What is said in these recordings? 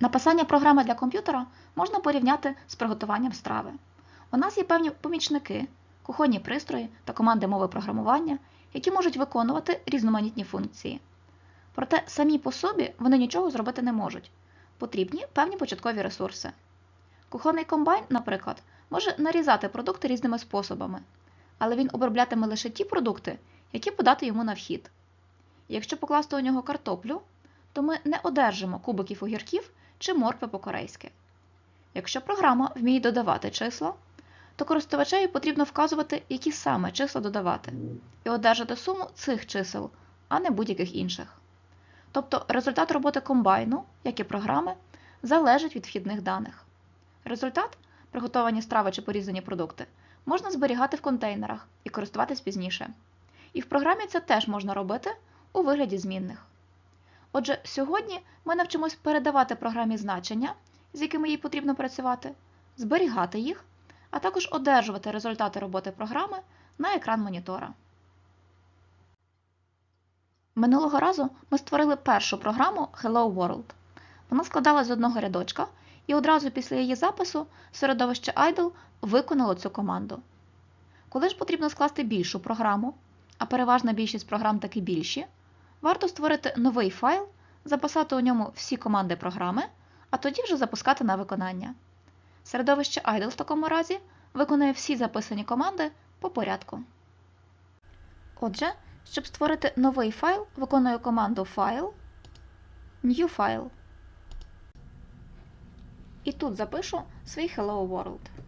Написання програми для комп'ютера можна порівняти з приготуванням страви. У нас є певні помічники, кухонні пристрої та команди мови програмування, які можуть виконувати різноманітні функції. Проте самі по собі вони нічого зробити не можуть. Потрібні певні початкові ресурси. Кухонний комбайн, наприклад, може нарізати продукти різними способами, але він оброблятиме лише ті продукти, які подати йому на вхід. Якщо покласти у нього картоплю, то ми не одержимо кубиків огірків чи моркви по-корейськи. Якщо програма вміє додавати числа, то користувачеві потрібно вказувати, які саме числа додавати, і одержати суму цих чисел, а не будь-яких інших. Тобто результат роботи комбайну, як і програми, залежить від вхідних даних. Результат, приготовані страви чи порізані продукти, можна зберігати в контейнерах і користуватись пізніше. І в програмі це теж можна робити у вигляді змінних. Отже, сьогодні ми навчимось передавати програмі значення, з якими їй потрібно працювати, зберігати їх, а також одержувати результати роботи програми на екран монітора. Минулого разу ми створили першу програму Hello World. Вона складалась з одного рядочка, і одразу після її запису середовище IDLE виконало цю команду. Коли ж потрібно скласти більшу програму, а переважна більшість програм таки більші, варто створити новий файл, записати у ньому всі команди програми, а тоді вже запускати на виконання. Середовище IDLE в такому разі виконує всі записані команди по порядку. Отже, щоб створити новий файл, виконую команду File, New File. І тут запишу свій Hello World.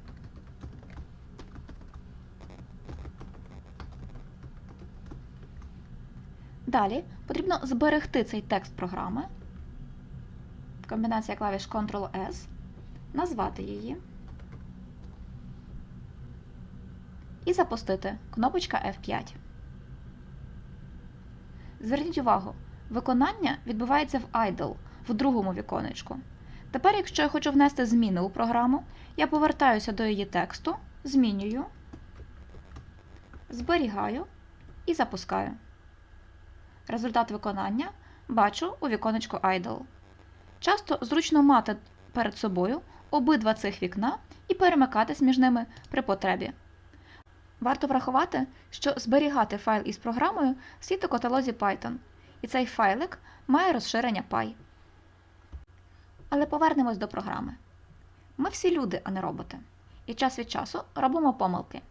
Далі потрібно зберегти цей текст програми. Комбінація клавіш Ctrl-S, назвати її і запустити кнопочка F5. Зверніть увагу, виконання відбувається в idle в другому віконечку. Тепер, якщо я хочу внести зміни у програму, я повертаюся до її тексту, змінюю, зберігаю і запускаю. Результат виконання бачу у віконечку idle. Часто зручно мати перед собою обидва цих вікна і перемикатись між ними при потребі. Варто врахувати, що зберігати файл із програмою слід у каталозі Python, і цей файлик має розширення Py. Але повернемось до програми. Ми всі люди, а не роботи. І час від часу робимо помилки.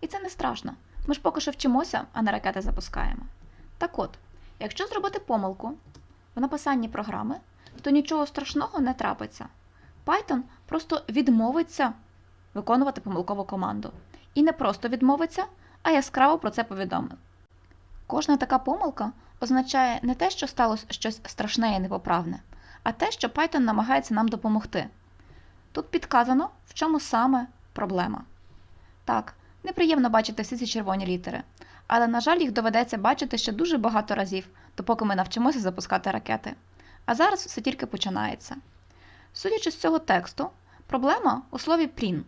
І це не страшно. Ми ж поки що вчимося, а не ракети запускаємо. Так от, якщо зробити помилку в написанні програми, то нічого страшного не трапиться. Python просто відмовиться виконувати помилкову команду. І не просто відмовиться, а яскраво про це повідомив. Кожна така помилка означає не те, що сталося щось страшне і непоправне, а те, що Python намагається нам допомогти. Тут підказано, в чому саме проблема. Так, неприємно бачити всі ці червоні літери, але, на жаль, їх доведеться бачити ще дуже багато разів, допоки ми навчимося запускати ракети. А зараз все тільки починається. Судячи з цього тексту, проблема у слові print.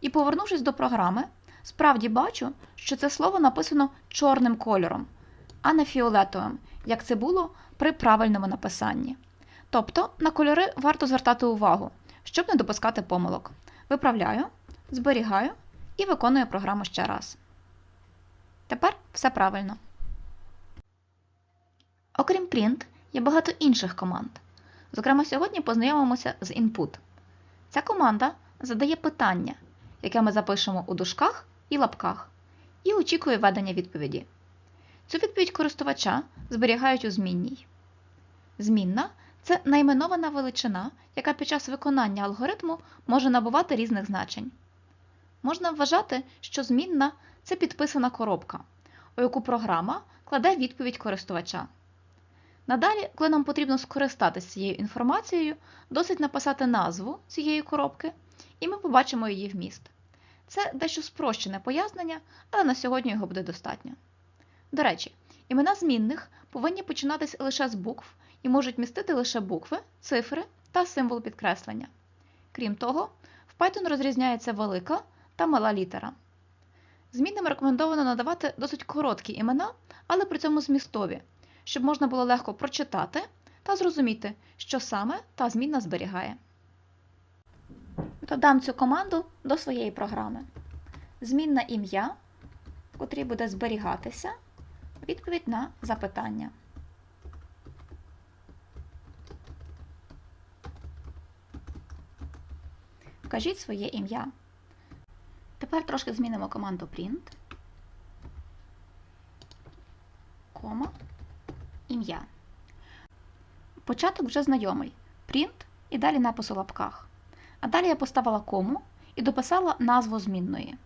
І повернувшись до програми, справді бачу, що це слово написано чорним кольором, а не фіолетовим, як це було при правильному написанні. Тобто на кольори варто звертати увагу, щоб не допускати помилок. Виправляю, зберігаю і виконую програму ще раз. Тепер все правильно. Окрім print, є багато інших команд. Зокрема, сьогодні познайомимося з input. Ця команда задає питання, яке ми запишемо у дужках і лапках, і очікує введення відповіді. Цю відповідь користувача зберігають у змінній. Змінна це найменована величина, яка під час виконання алгоритму може набувати різних значень. Можна вважати, що змінна це підписана коробка, у яку програма кладе відповідь користувача. Надалі, коли нам потрібно скористатися цією інформацією, досить написати назву цієї коробки, і ми побачимо її вміст. Це дещо спрощене пояснення, але на сьогодні його буде достатньо. До речі, імена змінних повинні починатись лише з букв і можуть містити лише букви, цифри та символ підкреслення. Крім того, в Python розрізняється велика та мала літера. Змінним рекомендовано надавати досить короткі імена, але при цьому змістові, щоб можна було легко прочитати та зрозуміти, що саме та змінна зберігає. Додам цю команду до своєї програми. Змінна ім'я, в котрій буде зберігатися відповідь на запитання. Вкажіть своє ім'я. Тепер трошки змінимо команду print, кома, ім'я. Початок вже знайомий. Print і далі напис у лапках. А далі я поставила кому і дописала назву змінної.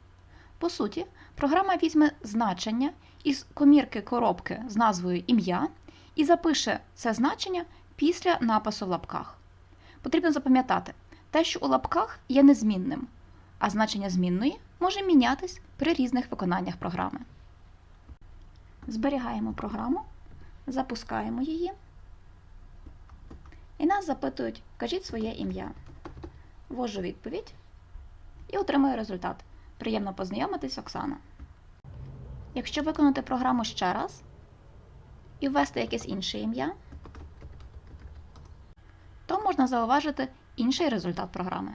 По суті, програма візьме значення із комірки коробки з назвою ім'я і запише це значення після напису в лапках. Потрібно запам'ятати, те, що у лапках є незмінним, а значення змінної може мінятись при різних виконаннях програми. Зберігаємо програму, запускаємо її. І нас запитують, кажіть своє ім'я. Ввожу відповідь і отримую результат. Приємно познайомитись, Оксана. Якщо виконати програму ще раз і ввести якесь інше ім'я, то можна зауважити інший результат програми.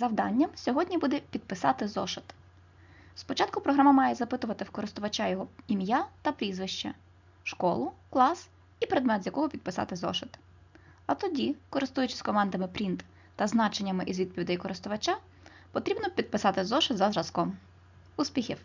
Завданням сьогодні буде підписати зошит. Спочатку програма має запитувати в користувача його ім'я та прізвище, школу, клас і предмет, з якого підписати зошит. А тоді, користуючись командами print та значеннями із відповідей користувача, потрібно підписати зошит за зразком. Успіхів!